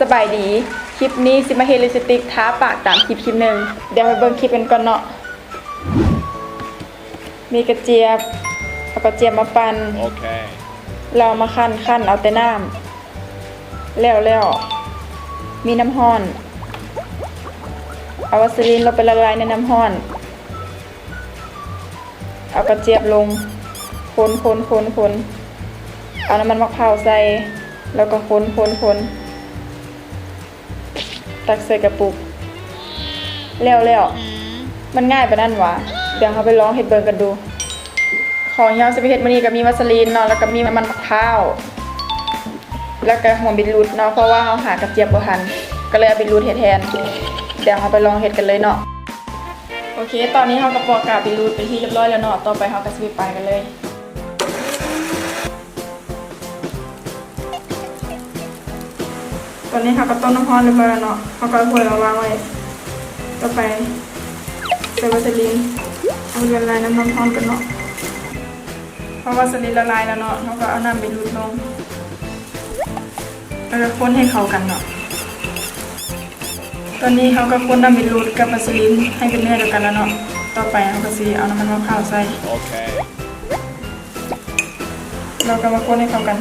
สบายดี คลิปนี้สิมาเฮลิสติกท้าปากตามคลิปคลิปหนึ่งเดี๋ยวไปเบิ่งคลิปกันก่อนเนาะ มีกระเจี๊ยบเอากระเจี๊ยบมาปั่น Okay. เรามาคั่นคั่นเอาแต่น้ำแล้วแล้วมีน้ำห้อน เอาวัสลีนลงไปละลายในน้ำห้อน เอากระเจี๊ยบลง คนคนคนคนเอาน้ำมันมะพร้าวใส่ แล้วก็คนคนคน ตักใส่กระปุกแล้วแล้วมันง่ายปะนั่นวะเดี๋ยวเราไปลองเฮ็ดเบิร์กันดู ของที่เราจะไปเฮ็ดมื้อนี้ก็มีวัสลีนเนาะแล้วก็มีมันมะพร้าว แล้วก็หัวบิดรูดเนาะเพราะว่าเราหากระเจี๊ยบบ่ทัน ก็เลยเอาบิดรูดเฮ็ดแทน เดี๋ยวเราไปลองเฮ็ดกันเลยเนาะโอเค ตอนนี้เราก็ปอกกาบบิดรูดไปที่เรียบร้อยแล้วเนาะต่อไปเราก็สิไปปั่นกันเลย อนนี้เราก็ต้มน้ำร้อนเรียบร้อยแล้วเนาะเราก็เอาถ้วยมาวางไว้ ต่อไปใส่วัสลีนเอาละลายน้ำมันร้อนกันเนาะเพราะวัสลีนละลายแล้วเนาะเราก็เอาน้ำไปรูดลงแล้วก็คนให้เข้ากันเนาะ ตอนนี้เขาก็คนน้ำไปรูดกับวัสลีนให้เป็นเนื้อเดียวกันแล้วเนาะ ต่อไปเขาก็สีเอาน้ำมันมะพร้าวใส่ Okay. เราก็มาคนให้เข้ากัน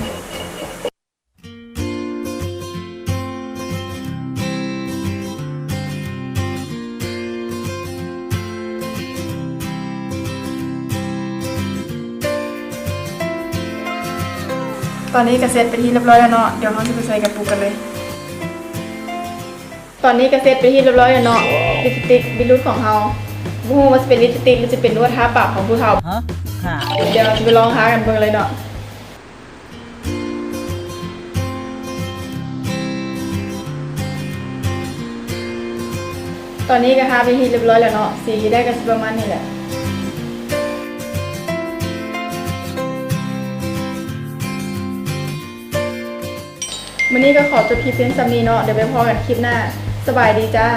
ตอนนี้ก็เสร็จไปนที่เรียบร้อยแล้วเนาะ เดี๋ยวเราจะไปใส่กระปุกกันเลย ตอนนี้ก็เสร็จไปนที่เรียบร้อยแล้วเนาะ ลิปสติกบิลูทของเราบูฮูว่าจะเป็นลิปสติกหรือจะเป็นนวดทาปากของผู้เฒ่า Huh? Huh. เดี๋ยวเราจะไปลองท้ากันเบิ่งเลยเนาะตอนนี้ก็ทาไปที่เรียบร้อยแล้วเนาะ สีที่ได้ก็สิประมาณนี้แหละ วันนี้ก็ขอจบคลิปเพียงสำนีเนาะเดี๋ยวไปพอกันคลิปหน้า สบายดีจ้า